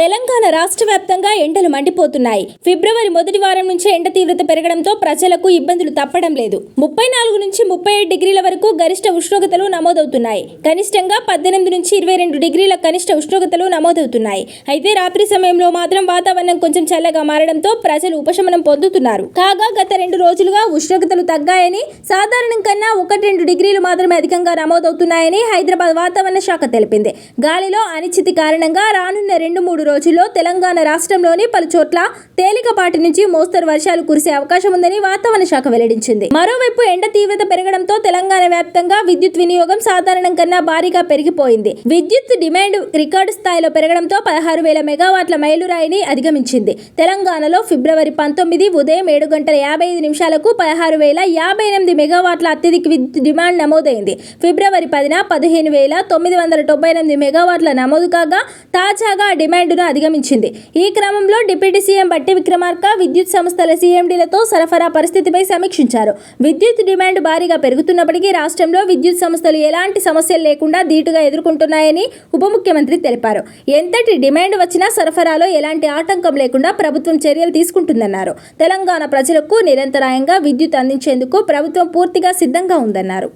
తెలంగాణ రాష్ట్ర వ్యాప్తంగా ఎండలు మండిపోతున్నాయి. ఫిబ్రవరి మొదటి వారం నుంచే ఎండ తీవ్రత పెరగడంతో ప్రజలకు ఇబ్బందులు తప్పడం లేదు. ముప్పై నాలుగు నుంచి ముప్పై ఏడు డిగ్రీల వరకు గరిష్ట ఉష్ణోగ్రతలు నమోదవుతున్నాయి. కనిష్టంగా పద్దెనిమిది నుంచి ఇరవై రెండు డిగ్రీల కనిష్ట ఉష్ణోగ్రతలు నమోదవుతున్నాయి. అయితే రాత్రి సమయంలో మాత్రం వాతావరణం కొంచెం చల్లగా మారడంతో ప్రజలు ఉపశమనం పొందుతున్నారు. కాగా గత రెండు రోజులుగా ఉష్ణోగ్రతలు తగ్గాయని సాధారణం కన్నా ఒకటి రెండు డిగ్రీలు మాత్రమే అధికంగా నమోదవుతున్నాయని హైదరాబాద్ వాతావరణ శాఖ తెలిపింది. గాలిలో అనిశ్చితి కారణంగా రానున్న రెండు మూడు రోజుల్లో తెలంగాణ రాష్ట్రంలోని పలు చోట్ల తేలికపాటి నుంచి మోస్తరు వర్షాలు కురిసే అవకాశం ఉందని వాతావరణ శాఖ వెల్లడించింది. మరోవైపు ఎండ తీవ్రత పెరగడంతో తెలంగాణ వ్యాప్తంగా విద్యుత్ వినియోగం సాధారణం కన్నా భారీగా పెరిగిపోయింది. విద్యుత్ డిమాండ్ రికార్డు స్థాయిలో పెరగడంతో పదహారు వేల మెగావాట్ల మైలురాయిని అధిగమించింది. తెలంగాణలో ఫిబ్రవరి పంతొమ్మిది ఉదయం ఏడు గంటల యాభై ఐదు నిమిషాలకు పదహారు వేల యాభై ఎనిమిది మెగావాట్ల అత్యధిక విద్యుత్ డిమాండ్ నమోదైంది. ఫిబ్రవరి పదిన పదిహేను వేల తొమ్మిది వందల తొంభై ఎనిమిది మెగావాట్ల నమోదు కాగా తాజాగా డిమాండ్ డిమాండ్ను అధిగమించింది. ఈ క్రమంలో డిప్యూటీ సీఎం బట్టి విక్రమార్క విద్యుత్ సంస్థల సీఎండీలతో సరఫరా పరిస్థితిపై సమీక్షించారు. విద్యుత్ డిమాండ్ భారీగా పెరుగుతున్నప్పటికీ రాష్ట్రంలో విద్యుత్ సంస్థలు ఎలాంటి సమస్యలు లేకుండా ధీటుగా ఎదుర్కొంటున్నాయని ఉప ముఖ్యమంత్రి తెలిపారు. ఎంతటి డిమాండ్ వచ్చినా సరఫరాలో ఎలాంటి ఆటంకం లేకుండా ప్రభుత్వం చర్యలు తీసుకుంటుందన్నారు. తెలంగాణ ప్రజలకు నిరంతరాయంగా విద్యుత్ అందించేందుకు ప్రభుత్వం పూర్తిగా సిద్ధంగా ఉందన్నారు.